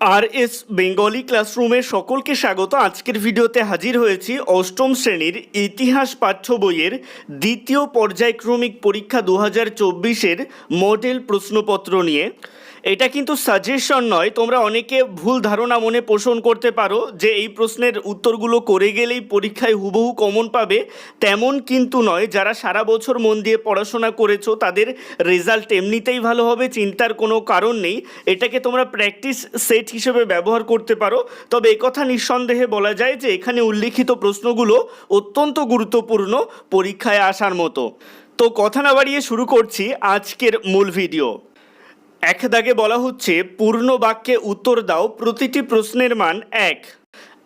আর S Bengali ক্লাসরুমে সকলকে স্বাগত। আজকের ভিডিওতে হাজির হয়েছি অষ্টম শ্রেণির ইতিহাস পাঠ্য বইয়ের দ্বিতীয় পর্যায়ক্রমিক পরীক্ষা দু হাজার চব্বিশের মডেল প্রশ্নপত্র নিয়ে। এটা কিন্তু সাজেশন নয়। তোমরা অনেকে ভুল ধারণা মনে পোষণ করতে পারো যে এই প্রশ্নের উত্তরগুলো করে গেলেই পরীক্ষায় হুবহু কমন পাবে। তেমন কিন্তু নয়, যারা সারা বছর মন দিয়ে পড়াশোনা করেছ, তাদের রেজাল্ট এমনিতেই ভালো হবে, চিন্তার কোনো কারণ নেই। এটাকে তোমরা প্র্যাকটিস সেট হিসেবে ব্যবহার করতে পারো। তবে একথা নিঃসন্দেহে বলা যায় যে, এখানে উল্লিখিত প্রশ্নগুলো অত্যন্ত গুরুত্বপূর্ণ পরীক্ষায় আসার মতো। তো কথা না বাড়িয়ে শুরু করছি আজকের মূল ভিডিও এক দাগে বলা হচ্ছে, পূর্ণ বাক্যে উত্তর দাও, প্রতিটি প্রশ্নের মান এক।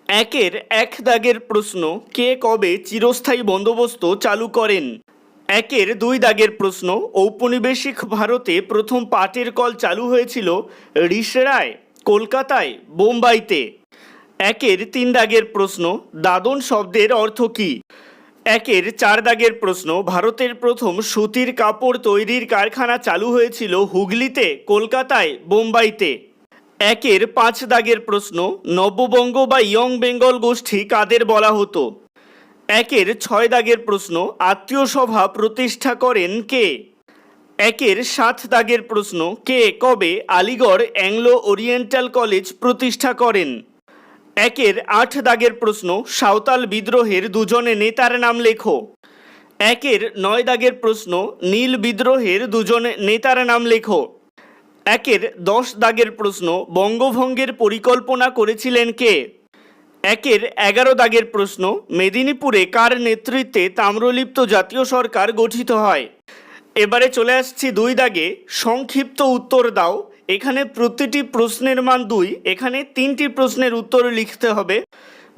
একের এক দাগের প্রশ্ন, কে কবে চিরস্থায়ী বন্দোবস্ত চালু করেন? একের দুই দাগের প্রশ্ন, ঔপনিবেশিক ভারতে প্রথম পাটের কল চালু হয়েছিল রিসরায় কলকাতায়, বোম্বাইতে। একের তিন দাগের প্রশ্ন দাদন শব্দের অর্থ কী? একের চার দাগের প্রশ্ন, ভারতের প্রথম সুতির কাপড় তৈরির কারখানা চালু হয়েছিল হুগলিতে, কলকাতায়, বোম্বাইতে। একের পাঁচ দাগের প্রশ্ন, নববঙ্গ বা ইয়ং বেঙ্গল গোষ্ঠী কাদের বলা হতো? একের ছয় দাগের প্রশ্ন, আত্মীয় সভা প্রতিষ্ঠা করেন কে? একের সাত দাগের প্রশ্ন, কে কবে আলিগড় অ্যাংলো ওরিয়েন্টাল কলেজ প্রতিষ্ঠা করেন? একের আট দাগের প্রশ্ন, সাঁওতাল বিদ্রোহের দুজনে নেতার নাম লেখো। একের নয় দাগের প্রশ্ন, নীল বিদ্রোহের দুজন নেতার নাম লেখো। একের দশ দাগের প্রশ্ন, বঙ্গভঙ্গের পরিকল্পনা করেছিলেন কে? একের এগারো দাগের প্রশ্ন, মেদিনীপুরে কার নেতৃত্বে তাম্রলিপ্ত জাতীয় সরকার গঠিত হয়? এবারে চলে আসছি দুই দাগে, সংক্ষিপ্ত উত্তর দাও। এখানে প্রতিটি প্রশ্নের মান দুই, এখানে তিনটি প্রশ্নের উত্তর লিখতে হবে।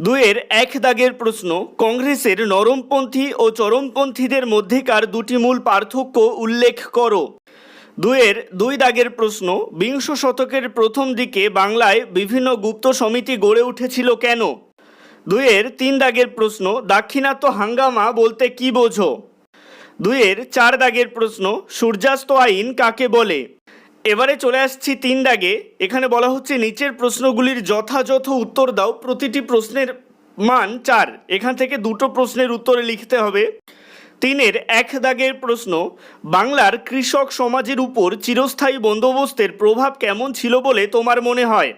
দুয়ের এক দাগের প্রশ্ন, কংগ্রেসের নরমপন্থী ও চরমপন্থীদের মধ্যেকার দুটি মূল পার্থক্য উল্লেখ করো। দুইয়ের দুই দাগের প্রশ্ন, বিংশ শতকের প্রথম দিকে বাংলায় বিভিন্ন গুপ্ত সমিতি গড়ে উঠেছিল কেন? দুয়ের তিন দাগের প্রশ্ন, দাক্ষিণাত্য হাঙ্গামা বলতে কি বোঝো? দুইয়ের চার দাগের প্রশ্ন, সূর্যাস্ত আইন কাকে বলে? এবারে চলে আসছি তিন দাগে। এখানে বলা হচ্ছে, নিচের প্রশ্নগুলির যথাযথ উত্তর দাও। প্রতিটি প্রশ্নের মান চার। এখান থেকে দুটো প্রশ্নের উত্তরে লিখতে হবে। তিনের এক দাগের প্রশ্ন, বাংলার কৃষক সমাজের উপর চিরস্থায়ী বন্দোবস্তের প্রভাব কেমন ছিল বলে তোমার মনে হয়?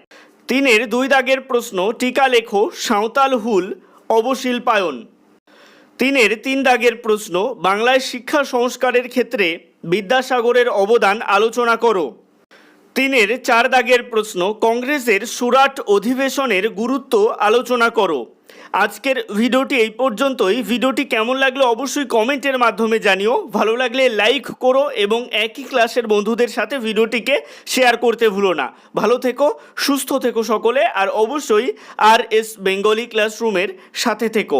তিনের দুই দাগের প্রশ্ন, টিকা লেখো, সাঁওতাল হুল, অবশিল্পায়ন। তিনের তিন দাগের প্রশ্ন, বাংলায় শিক্ষা সংস্কারের ক্ষেত্রে বিদ্যাসাগরের অবদান আলোচনা করো। তিনের চার দাগের প্রশ্ন, কংগ্রেসের সুরাট অধিবেশনের গুরুত্ব আলোচনা করো। আজকের ভিডিওটি এই পর্যন্তই। ভিডিওটি কেমন লাগল অবশ্যই কমেন্টের মাধ্যমে জানিও। ভালো লাগলে লাইক করো এবং একই ক্লাসের বন্ধুদের সাথে ভিডিওটিকে শেয়ার করতে ভুলো না। ভালো থেকো, সুস্থ থেকো সকলে, আর অবশ্যই আর এস বেঙ্গলি ক্লাসরুমের সাথে থেকো।